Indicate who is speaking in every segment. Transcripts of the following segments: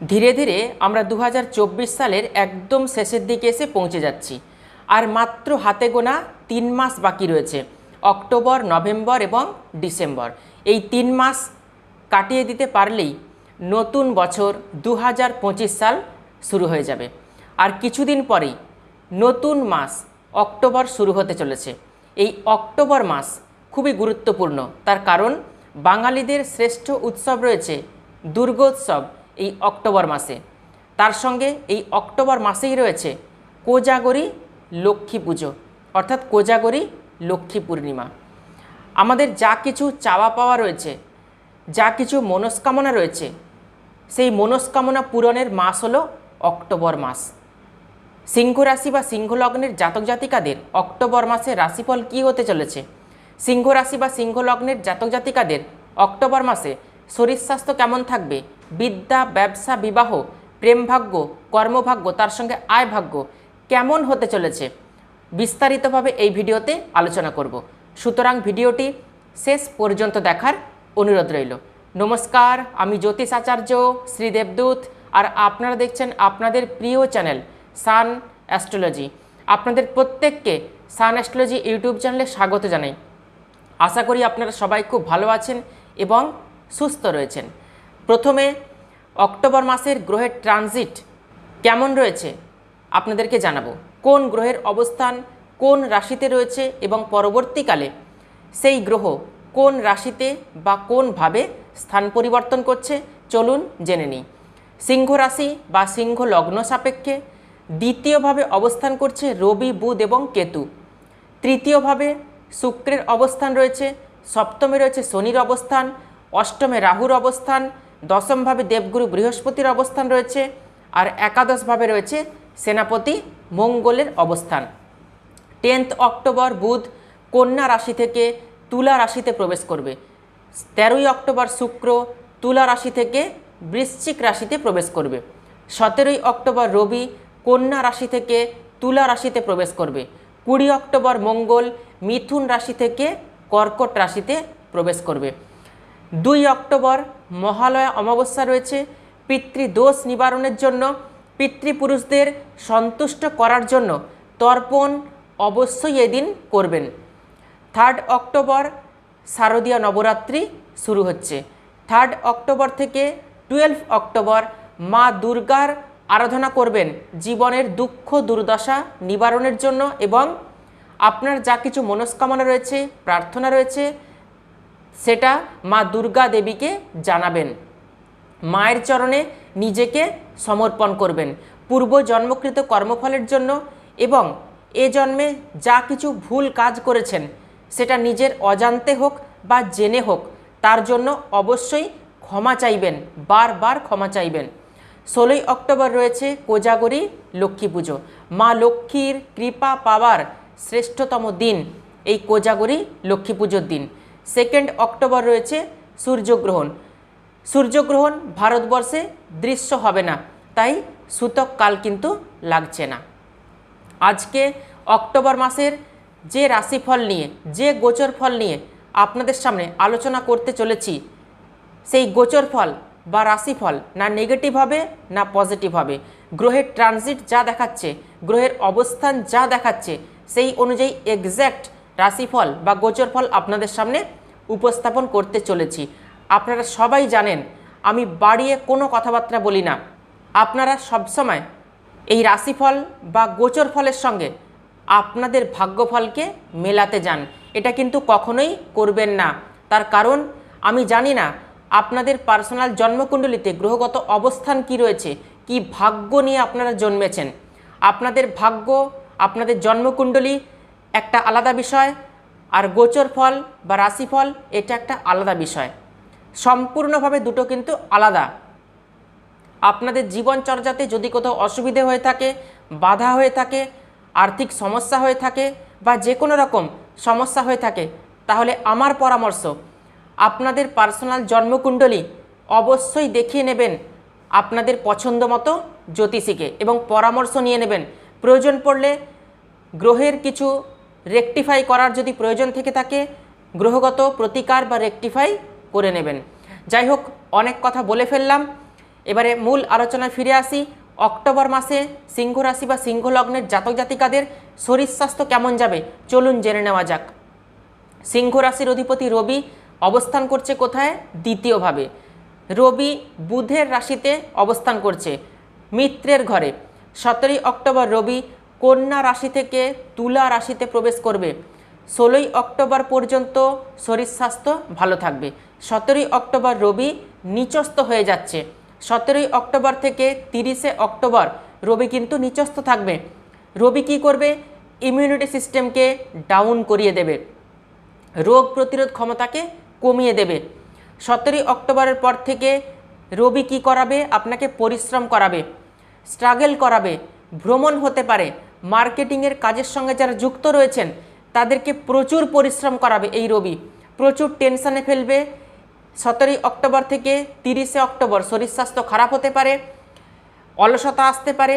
Speaker 1: ধীরে ধীরে আমরা দু হাজার চব্বিশ সালের একদম শেষের দিকে এসে পৌঁছে যাচ্ছি। আর মাত্র হাতে গোনা তিন মাস বাকি রয়েছে, অক্টোবর, নভেম্বর এবং ডিসেম্বর। এই তিন মাস কাটিয়ে দিতে পারলেই নতুন বছর দু হাজার পঁচিশ সাল শুরু হয়ে যাবে। আর কিছুদিন পরেই নতুন মাস অক্টোবর শুরু হতে চলেছে। এই অক্টোবর মাস খুবই গুরুত্বপূর্ণ, তার কারণ বাঙালিদের শ্রেষ্ঠ উৎসব রয়েছে দুর্গোৎসব। এই অক্টোবর মাসে। তার সঙ্গে এই অক্টোবর মাসেই রয়েছে কোজাগরি লক্ষ্মী পুজো, অর্থাৎ কোজাগরি লক্ষ্মী পূর্ণিমা। আমাদের যা কিছু চাওয়া পাওয়া রয়েছে, যা কিছু মনস্কামনা রয়েছে, সেই মনস্কামনা পূরণের মাস হলো অক্টোবর মাস। সিংহ রাশি বা সিংহ লগ্নের জাতক জাতিকাদের অক্টোবর মাসে রাশিফল কী হতে চলেছে? সিংহ রাশি বা সিংহ লগ্নের জাতক জাতিকাদের অক্টোবর মাসে শরীর স্বাস্থ্য কেমন থাকবে? বিদ্যা, ব্যবসা, বিবাহ প্রেম ভাগ্য কর্মভাগ্য, তার সঙ্গে আয় ভাগ্য কেমন হতে চলেছে বিস্তারিতভাবে এই ভিডিওতে আলোচনা করব। সুতরাং ভিডিওটি শেষ পর্যন্ত দেখার অনুরোধ রইল। নমস্কার, আমি জ্যোতিষ আচার্য শ্রী দেবদূত আর আপনারা দেখছেন আপনাদের প্রিয় চ্যানেল সান অ্যাস্ট্রোলজি। আপনাদের প্রত্যেককে সান অ্যাস্ট্রোলজি ইউটিউব চ্যানেলে স্বাগত জানাই। আশা করি আপনারা সবাই খুব ভালো আছেন এবং সুস্থ রয়েছেন। প্রথমে অক্টোবর মাসের গ্রহের ট্রানজিট কেমন রয়েছে আপনাদেরকে জানাব। কোন গ্রহের অবস্থান কোন রাশিতে রয়েছে এবং পরবর্তীকালে সেই গ্রহ কোন রাশিতে বা কোনভাবে স্থান পরিবর্তন করছে চলুন জেনে নিই। সিংহ রাশি বা সিংহ লগ্ন সাপেক্ষে দ্বিতীয়ভাবে অবস্থান করছে রবি, বুধ এবং কেতু। তৃতীয়ভাবে শুক্রের অবস্থান রয়েছে, সপ্তমে রয়েছে শনির অবস্থান, অষ্টমে রাহুর অবস্থান দশমভাবে দেবগুরু বৃহস্পতির অবস্থান রয়েছে আর একাদশভাবে রয়েছে সেনাপতি মঙ্গলের অবস্থান। টেন্থ অক্টোবর বুধ কন্যা রাশি থেকে তুলা রাশিতে প্রবেশ করবে। তেরোই অক্টোবর শুক্র তুলা রাশি থেকে বৃশ্চিক রাশিতে প্রবেশ করবে। সতেরোই অক্টোবর রবি কন্যা রাশি থেকে তুলা রাশিতে প্রবেশ করবে। কুড়ি অক্টোবর মঙ্গল মিথুন রাশি থেকে কর্কট রাশিতে প্রবেশ করবে। দুই অক্টোবর মহালয়া অমাবস্যা রয়েছে। পিতৃদোষ নিবারণের জন্য পিতৃপুরুষদের সন্তুষ্ট করার জন্য তর্পণ অবশ্যই এদিন করবেন। থার্ড অক্টোবর শারদীয় নবরাত্রি শুরু হচ্ছে। থার্ড অক্টোবর থেকে টুয়েলভ অক্টোবর মা দুর্গার আরাধনা করবেন। জীবনের দুঃখ দুর্দশা নিবারণের জন্য এবং আপনার যা কিছু মনস্কামনা রয়েছে, প্রার্থনা রয়েছে সেটা মা দুর্গা দেবীকে জানাবেন। মায়ের চরণে নিজেকে সমর্পণ করবেন। পূর্ব জন্মকৃত কর্মফলের জন্য এবং এ জন্মে যা কিছু ভুল কাজ করেছেন, সেটা নিজের অজান্তে হোক বা জেনে হোক, তার জন্য অবশ্যই ক্ষমা চাইবেন, বারবার ক্ষমা চাইবেন। ষোলোই অক্টোবর রয়েছে কোজাগরি লক্ষ্মী পুজো। মা লক্ষ্মীর কৃপা পাওয়ার শ্রেষ্ঠতম দিন এই কোজাগরি লক্ষ্মী পুজোর দিন। সেকেন্ড অক্টোবর রয়েছে সূর্যগ্রহণ। সূর্যগ্রহণ ভারতবর্ষে দৃশ্য হবে না, তাই সূতক কাল কিন্তু লাগছে না। আজকে অক্টোবর মাসের যে রাশিফল নিয়ে, যে গোচর ফল নিয়ে আপনাদের সামনে আলোচনা করতে চলেছি, সেই গোচর ফল বা রাশিফল না নেগেটিভ হবে, না পজিটিভ হবে। গ্রহের ট্রানজিট যা দেখাচ্ছে, গ্রহের অবস্থান যা দেখাচ্ছে, সেই অনুযায়ী এক্স্যাক্ট রাশিফল বা গোচর ফল আপনাদের সামনে উপস্থাপন করতে চলেছি। আপনারা সবাই জানেন, আমি বাড়িয়ে কোনো কথাবার্তা বলি না। আপনারা সবসময় এই রাশিফল বা গোচর ফলের সঙ্গে আপনাদের ভাগ্যফলকে মেলাতে যান। এটা কিন্তু কখনোই করবেন না। তার কারণ, আমি জানি না আপনাদের পার্সোনাল জন্মকুণ্ডলিতে গ্রহগত অবস্থান কি রয়েছে, কি ভাগ্য নিয়ে আপনারা জন্মেছেন। আপনাদের ভাগ্য, আপনাদের জন্মকুণ্ডলী একটা আলাদা বিষয়, আর গোচর ফল বা রাশিফল এটা একটা আলাদা বিষয়। সম্পূর্ণভাবে দুটো কিন্তু আলাদা। আপনাদের জীবনচর্যাতে যদি কোথাও অসুবিধে হয়ে থাকে, বাধা হয়ে থাকে, আর্থিক সমস্যা হয়ে থাকে বা যে কোনো রকম সমস্যা হয়ে থাকে, তাহলে আমার পরামর্শ, আপনাদের পার্সোনাল জন্মকুণ্ডলী অবশ্যই দেখিয়ে নেবেন আপনাদের পছন্দ মতো জ্যোতিষীকে এবং পরামর্শ নিয়ে নেবেন। প্রয়োজন পড়লে গ্রহের কিছু রেকটিফাই করার যদি প্রয়োজন থেকে থাকে, গ্রহগত প্রতিকার বা রেকটিফাই করে নেবেন। যাই হোক অনেক কথা বলে ফেললাম। এবারে মূল আলোচনায় ফিরে আসি। অক্টোবর মাসে সিংহ রাশি বা সিংহ লগ্নের জাতক জাতিকাদের শরীর স্বাস্থ্য কেমন যাবে? চলুন জেনে নেওয়া যাক। সিংহ রাশির অধিপতি রবি অবস্থান করছে কোথায়? দ্বিতীয়ভাবে। রবি বুধের রাশিতে অবস্থান করছে মিত্রের ঘরে। সতেরোই অক্টোবর রবি কন্যা রাশি থেকে তুলা রাশিতে প্রবেশ করবে। ষোলোই অক্টোবর পর্যন্ত শরীর স্বাস্থ্য ভালো থাকবে। সতেরোই অক্টোবর রবি নিচস্থ হয়ে যাচ্ছে। সতেরোই অক্টোবর থেকে তিরিশে অক্টোবর রবি কিন্তু নিচস্থ থাকবে। রবি কি করবে? ইমিউনিটি সিস্টেমকে ডাউন করিয়ে দেবে। রোগ প্রতিরোধ ক্ষমতাকে কমিয়ে দেবে। সতেরোই অক্টোবরের পর থেকে রবি কি করাবে? আপনাকে পরিশ্রম করাবে। স্ট্রাগল করাবে। ভ্রমণ হতে পারে। মার্কেটিংয়ের কাজের সঙ্গে যারা যুক্ত রয়েছেন, তাদেরকে প্রচুর পরিশ্রম করাবে এই রবি। প্রচুর টেনশনে ফেলবে। সতেরোই অক্টোবর থেকে তিরিশে অক্টোবর শরীর স্বাস্থ্য খারাপ হতে পারে, অলসতা আসতে পারে,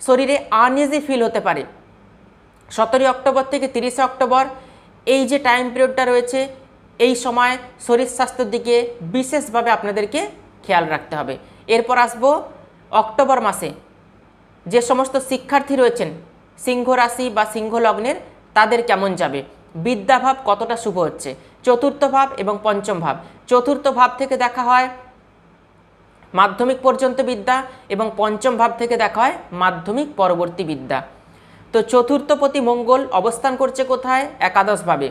Speaker 1: শরীরে আনইজি ফিল হতে পারে। সতেরোই অক্টোবর থেকে তিরিশে অক্টোবর এই যে টাইম পিরিয়ডটা রয়েছে, এই সময় শরীর স্বাস্থ্যের দিকে বিশেষভাবে আপনাদেরকে খেয়াল রাখতে হবে। এরপর আসব অক্টোবর মাসে। যে সমস্ত শিক্ষার্থী রয়েছেন, সিংহ রাশি বা সিংহ লগ্নের, তাদের কেমন যাবে? বিদ্যাভাব কতটা শুভ হচ্ছে? চতুর্থ ভাব এবং পঞ্চম ভাব। চতুর্থ ভাব থেকে দেখা হয় মাধ্যমিক পর্যন্ত বিদ্যা এবং পঞ্চম ভাব থেকে দেখা হয় মাধ্যমিক পরবর্তী বিদ্যা। তো চতুর্থপতি মঙ্গল অবস্থান করছে কোথায়? একাদশভাবে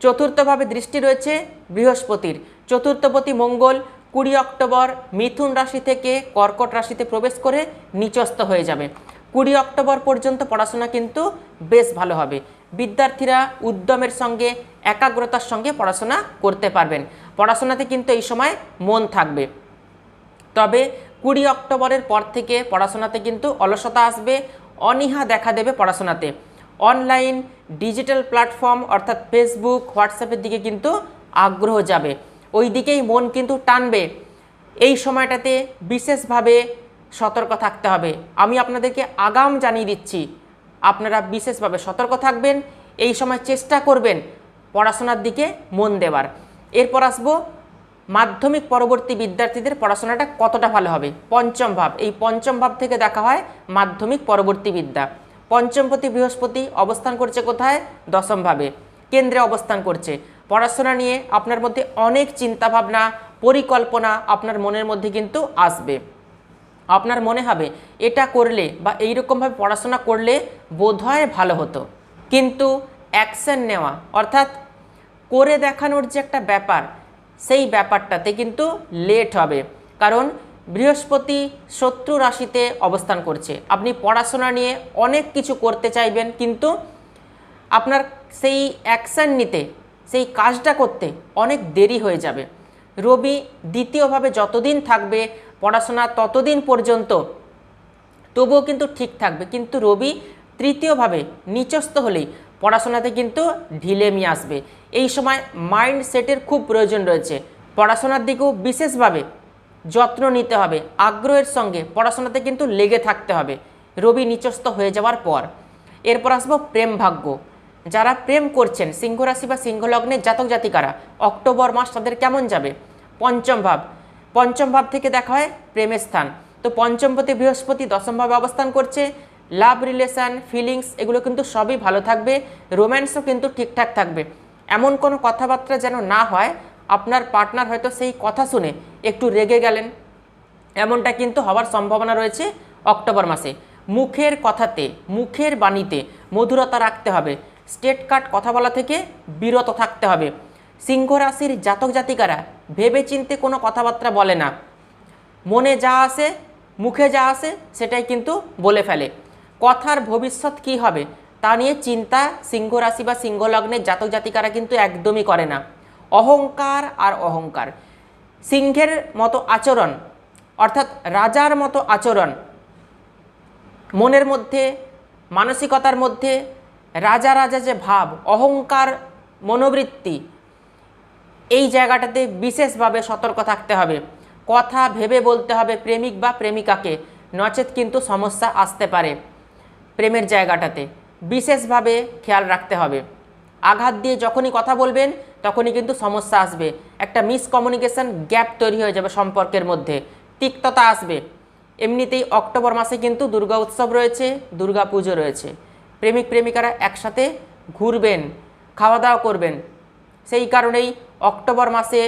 Speaker 1: চতুর্থভাবে দৃষ্টি রয়েছে বৃহস্পতির। চতুর্থপতি মঙ্গল কুড়ি অক্টোবর মিথুন রাশি থেকে কর্কট রাশিতে প্রবেশ করে নিচস্থ হয়ে যাবে। কুড়ি অক্টোবর পর্যন্ত পড়াশোনা কিন্তু বেশ ভালো হবে। বিদ্যার্থীরা উদ্যমের সঙ্গে, একাগ্রতার সঙ্গে পড়াশোনা করতে পারবেন। পড়াশোনাতে কিন্তু এই সময় মন থাকবে। তবে কুড়ি অক্টোবরের পর থেকে পড়াশোনাতে কিন্তু অলসতা আসবে, অনীহা দেখা দেবে পড়াশোনাতে। অনলাইন, ডিজিটাল প্ল্যাটফর্ম অর্থাৎ ফেসবুক, হোয়াটসঅ্যাপের দিকে কিন্তু আগ্রহ যাবে। ওই দিকেই মন কিন্তু টানবে। এই সময়টাতে বিশেষভাবে সতর্ক থাকতে হবে। আমি আপনাদেরকে আগাম জানিয়ে দিচ্ছি, আপনারা বিশেষভাবে সতর্ক থাকবেন, এই সময় চেষ্টা করবেন পড়াশোনার দিকে মন দেওয়ার। এরপর আসব, মাধ্যমিক পরবর্তী বিদ্যার্থীদের পড়াশোনাটা কতটা ভালো হবে? পঞ্চম ভাব। এই পঞ্চম ভাব থেকে দেখা হয় মাধ্যমিক পরবর্তী বিদ্যা। পঞ্চমপতি বৃহস্পতি অবস্থান করছে কোথায়? দশম ভাবে। কেন্দ্রে অবস্থান করছে। পড়াশোনা নিয়ে আপনার মধ্যে অনেক চিন্তাভাবনা, পরিকল্পনা আপনার মনের মধ্যে কিন্তু আসবে। আপনার মনে হবে, এটা করলে বা এইরকমভাবে পড়াশোনা করলে বোধহয় ভালো হতো। কিন্তু অ্যাকশন নেওয়া, অর্থাৎ করে দেখানোর যে একটা ব্যাপার, সেই ব্যাপারটাতে কিন্তু লেট হবে। কারণ বৃহস্পতি শত্রু রাশিতে অবস্থান করছে। আপনি পড়াশোনা নিয়ে অনেক কিছু করতে চাইবেন, কিন্তু আপনার সেই অ্যাকশান নিতে সেই কাজটা করতে অনেক দেরি হয়ে যাবে। রবি দ্বিতীয়ভাবে যতদিন থাকবে, পড়াশোনা ততদিন পর্যন্ত, তবুও কিন্তু ঠিক থাকবে। কিন্তু রবি তৃতীয়ভাবে নিচস্থ হলেই পড়াশোনাতে কিন্তু ঢিলেমি আসবে। এই সময় মাইন্ড সেটের খুব প্রয়োজন রয়েছে। পড়াশোনার দিকেও বিশেষভাবে যত্ন নিতে হবে। আগ্রহের সঙ্গে পড়াশোনাতে কিন্তু লেগে থাকতে হবে। রবি নিচস্থ হয়ে যাওয়ার পর। এরপর আসব প্রেম ভাগ্য। যারা প্রেম করছেন, সিংহ রাশি বা সিংহ লগ্নের জাতক জাতিকারা, অক্টোবর মাস তাদের কেমন যাবে? পঞ্চম ভাব। পঞ্চম ভাব থেকে দেখা হয় প্রেমের স্থান। তো পঞ্চমপতি বৃহস্পতি দশম ভাবে অবস্থান করছে। লাভ রিলেশন ফিলিংস এগুলো কিন্তু সবই ভালো থাকবে। রোম্যান্সও কিন্তু ঠিকঠাক থাকবে। এমন কোনো কথাবার্তা যেন না হয়, আপনার পার্টনার হয়তো সেই কথা শুনে একটু রেগে গেলেন। এমনটা কিন্তু হওয়ার সম্ভাবনা রয়েছে অক্টোবর মাসে। মুখের কথাতে, মুখের বাণীতে মধুরতা রাখতে হবে। স্টেট কাট কথা বলা থেকে বিরত থাকতে হবে। সিংহ রাশির জাতক জাতিকারা ভেবে চিনতে কোনো কথাবার্তা বলে না। মনে যা আসে, মুখে যা আসে, সেটাই কিন্তু বলে ফেলে। কথার ভবিষ্যৎ কি হবে, তা নিয়ে চিন্তা সিংহ রাশি বা সিংহ লগ্নের জাতক জাতিকারা কিন্তু একদমই করে না। অহংকার আর অহংকার। সিংহের মতো আচরণ, অর্থাৎ রাজার মতো আচরণ, মনের মধ্যে, মানসিকতার মধ্যে রাজা রাজা যে ভাব, অহংকার, মনোবৃত্তি, এই জায়গাটাতে বিশেষভাবে সতর্ক থাকতে হবে। কথা ভেবে বলতে হবে প্রেমিক বা প্রেমিকাকে, নচেত কিন্তু সমস্যা আসতে পারে প্রেমের জায়গাটাতে। বিশেষভাবে খেয়াল রাখতে হবে। আঘাত দিয়ে যখনই কথা বলবেন, তখনই কিন্তু সমস্যা আসবে। একটা মিসকমিউনিকেশন গ্যাপ তৈরি হয়ে যাবে সম্পর্কের মধ্যে। তিক্ততা আসবে। এমনিতেই অক্টোবর মাসে কিন্তু দুর্গা উৎসব রয়েছে, দুর্গা পুজো রয়েছে। প্রেমিক প্রেমিকারা একসাথে ঘুরবেন খাওয়া দাওয়া করবেন। সেই কারণেই অক্টোবর মাসে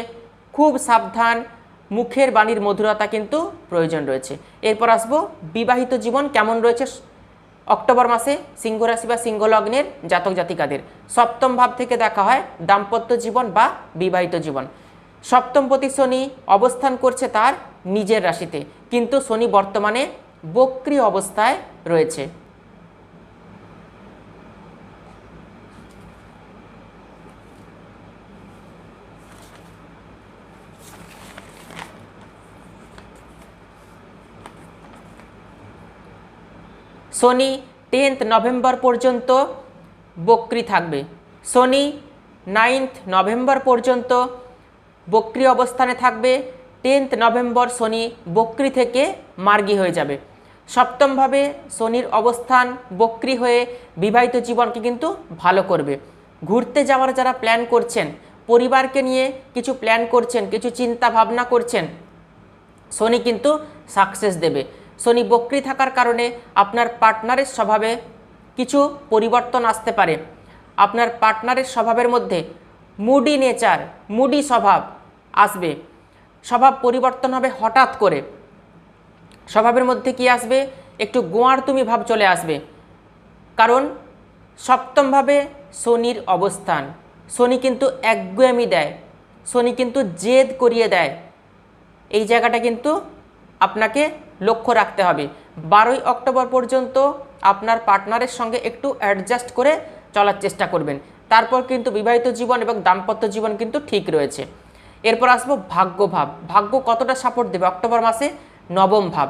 Speaker 1: খুব সাবধান, মুখের বাণীর মধুরতা কিন্তু প্রয়োজন রয়েছে। এরপর আসব বিবাহিত জীবন কেমন রয়েছে অক্টোবর মাসে সিংহ বা সিংহ লগ্নের জাতক জাতিকাদের। সপ্তম ভাব থেকে দেখা হয় দাম্পত্য জীবন বা বিবাহিত জীবন। সপ্তমপতি শনি অবস্থান করছে তার নিজের রাশিতে, কিন্তু শনি বর্তমানে বক্রি অবস্থায় রয়েছে। শনি টেন্থ নভেম্বর পর্যন্ত বক্রি থাকবে। শনি নাইন্থ নভেম্বর পর্যন্ত বক্রি অবস্থানে থাকবে। টেন্থ নভেম্বর শনি বক্রি থেকে মার্গী হয়ে যাবে। সপ্তমভাবে শনির অবস্থান বক্রি হয়ে বিবাহিত জীবনকে কিন্তু ভালো করবে। ঘুরতে যাওয়ার যারা প্ল্যান করছেন, পরিবারকে নিয়ে কিছু প্ল্যান করছেন, কিছু চিন্তা ভাবনা করছেন, শনি কিন্তু সাকসেস দেবে। শনি বক্রি থাকার কারণে আপনার পার্টনারের স্বভাবে কিছু পরিবর্তন আসতে পারে। আপনার পার্টনারের স্বভাবের মধ্যে মুডি নেচার, মুডি স্বভাব আসবে। স্বভাব পরিবর্তন হবে হঠাৎ করে। স্বভাবের মধ্যে কি আসবে? একটু গোয়ার তুমি ভাব চলে আসবে। কারণ সপ্তমভাবে শনির অবস্থান। শনি কিন্তু একগুয়ামি দেয়। শনি কিন্তু জেদ করিয়ে দেয়। এই জায়গাটা কিন্তু আপনাকে লক্ষ্য রাখতে হবে। বারোই অক্টোবর পর্যন্ত আপনার পার্টনারের সঙ্গে একটু অ্যাডজাস্ট করে চলার চেষ্টা করবেন। তারপর কিন্তু বিবাহিত জীবন এবং দাম্পত্য জীবন কিন্তু ঠিক রয়েছে। এরপর আসব ভাগ্যভাব ভাগ্য কতটা সাপোর্ট দেবে? অক্টোবর মাসে নবম ভাব।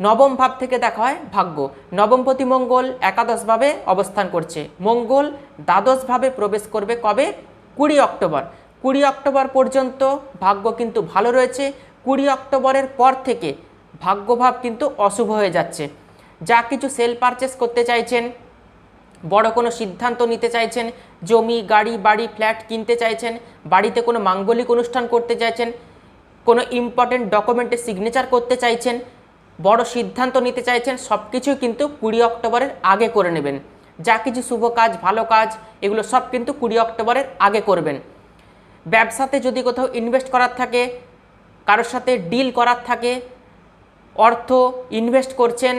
Speaker 1: নবম ভাব থেকে দেখা হয় ভাগ্য। নবমপতি মঙ্গল একাদশভাবে অবস্থান করছে। মঙ্গল দ্বাদশভাবে প্রবেশ করবে কবে? কুড়ি অক্টোবর। কুড়ি অক্টোবর পর্যন্ত ভাগ্য কিন্তু ভালো রয়েছে। কুড়ি অক্টোবরের পর থেকে ভাগ্যভাব কিন্তু অশুভ হয়ে যাচ্ছে। যা কিছু সেল পারচেস করতে চাইছেন, বড় কোনো সিদ্ধান্ত নিতে চাইছেন, জমি, গাড়ি, বাড়ি ফ্ল্যাট কিনতে চাইছেন, বাড়িতে কোনো মাঙ্গলিক অনুষ্ঠান করতে চাইছেন, কোনো ইম্পর্টেন্ট ডকুমেন্টে সিগনেচার করতে চাইছেন, বড় সিদ্ধান্ত নিতে চাইছেন সব কিছুই কিন্তু কুড়ি অক্টোবরের আগে করে নেবেন। যা কিছু শুভ কাজ, ভালো কাজ, এগুলো সব কিন্তু কুড়ি অক্টোবরের আগে করবেন। ব্যবসাতে যদি কোথাও ইনভেস্ট করার থাকে, কারোর সাথে ডিল করার থাকে অর্থ ইনভেস্ট করছেন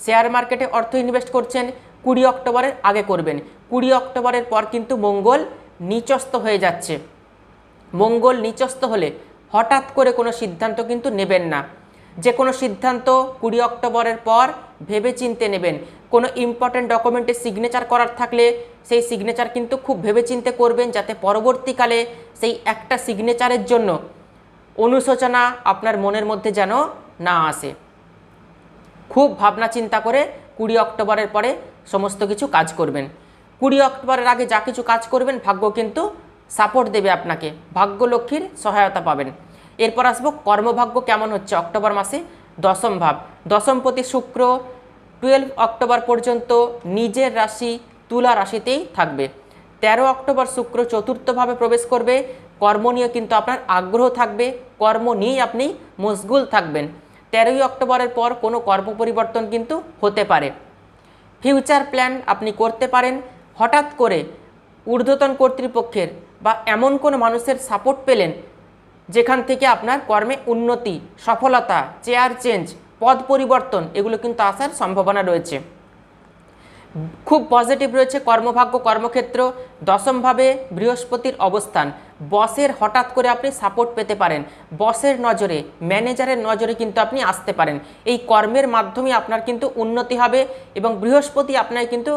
Speaker 1: শেয়ার মার্কেটে অর্থ ইনভেস্ট করছেন, কুড়ি অক্টোবরের আগে করবেন। কুড়ি অক্টোবরের পর কিন্তু মঙ্গল নিচস্ত হয়ে যাচ্ছে। মঙ্গল নিচস্ত হলে হঠাৎ করে কোনো সিদ্ধান্ত কিন্তু নেবেন না। যে কোনো সিদ্ধান্ত কুড়ি অক্টোবরের পর ভেবে চিনতে নেবেন। কোনো ইম্পর্ট্যান্ট ডকুমেন্টে সিগনেচার করার থাকলে সেই সিগনেচার কিন্তু খুব ভেবে চিনতে করবেন যাতে পরবর্তীকালে সেই একটা সিগনেচারের জন্য অনুশোচনা আপনার মনের মধ্যে যেন না আসে। খুব ভাবনা চিন্তা করে কুড়ি অক্টোবরের পরে সমস্ত কিছু কাজ করবেন। কুড়ি অক্টোবরের আগে যা কিছু কাজ করবেন, ভাগ্য কিন্তু সাপোর্ট দেবে আপনাকে। ভাগ্য লক্ষ্মীর সহায়তা পাবেন। এরপর আসব কর্মভাগ্য কেমন হচ্ছে অক্টোবর মাসে? দশম ভাব। দশমপতি শুক্র টুয়েলভ অক্টোবর পর্যন্ত নিজের রাশি তুলা রাশিতেই থাকবে। তেরো অক্টোবর শুক্র চতুর্থভাবে প্রবেশ করবে। কর্ম নিয়ে কিন্তু আপনার আগ্রহ থাকবে। কর্ম নিয়েই আপনি মশগুল থাকবেন। তেরোই অক্টোবরের পর কোনো কর্ম পরিবর্তন কিন্তু হতে পারে। ফিউচার প্ল্যান আপনি করতে পারেন, হঠাৎ করে ঊর্ধ্বতন কর্তৃপক্ষের বা এমন কোনো মানুষের সাপোর্ট পেলেন, যেখান থেকে আপনার কর্মে উন্নতি, সফলতা চেয়ার চেঞ্জ পদ পরিবর্তন, এগুলো কিন্তু আসার সম্ভাবনা রয়েছে। খুব পজিটিভ রয়েছে কর্মভাগ্য, কর্মক্ষেত্র, দশমভাবে বৃহস্পতির অবস্থান। বসের হঠাৎ করে আপনি সাপোর্ট পেতে পারেন। বসের নজরে ম্যানেজারের নজরে কিন্তু আপনি আসতে পারেন। এই কর্মের মাধ্যমে আপনার কিন্তু উন্নতি হবে এবং বৃহস্পতি আপনার কিন্তু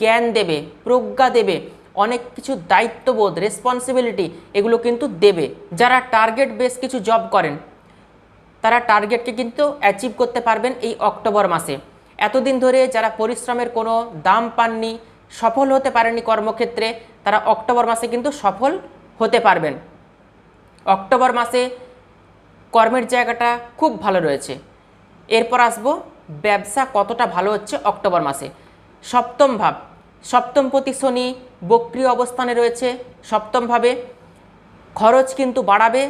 Speaker 1: জ্ঞান দেবে, প্রজ্ঞা দেবে, অনেক কিছু দায়িত্ববোধ রেসপন্সিবিলিটি এগুলো কিন্তু দেবে। যারা টার্গেট বেস কিছু জব করেন, তারা টার্গেটকে কিন্তু অ্যাচিভ করতে পারবেন এই অক্টোবর মাসে। এতদিন ধরে যারা পরিশ্রমের কোনো দাম পাননি, সফল হতে পারেননি কর্মক্ষেত্রে, তারা অক্টোবর মাসে কিন্তু সফল হতে পারবেন। অক্টোবর মাসে কর্মের জায়গাটা খুব ভালো রয়েছে। এরপর আসব, ব্যবসা কতটা ভালো হচ্ছে অক্টোবর মাসে। সপ্তম ভাব সপ্তমপতি শনি বক্রিয় অবস্থানে রয়েছে। সপ্তমভাবে খরচ কিন্তু বাড়াবে,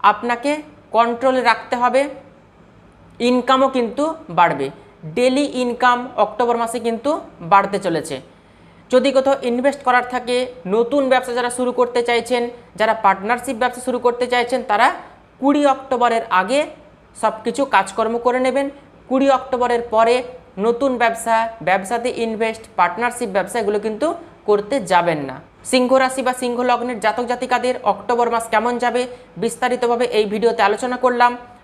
Speaker 1: আপনাকে কন্ট্রোলে রাখতে হবে ইনকামও কিন্তু বাড়বে। ডেলি ইনকাম অক্টোবর মাসে কিন্তু বাড়তে চলেছে। যদি কোথাও ইনভেস্ট করার থাকে, নতুন ব্যবসা যারা শুরু করতে চাইছেন, যারা পার্টনারশিপ ব্যবসা শুরু করতে চাইছেন, তারা কুড়ি অক্টোবরের আগে সব কিছু কাজকর্ম করে নেবেন। কুড়ি অক্টোবরের পরে নতুন ব্যবসা, ব্যবসাতে ইনভেস্ট পার্টনারশিপ ব্যবসা, এগুলো কিন্তু করতে যাবেন না। সিংহ রাশি বা সিংহ লগ্নের জাতক জাতিকাদের অক্টোবর মাস কেমন যাবে, বিস্তারিতভাবে এই ভিডিওতে আলোচনা করলাম।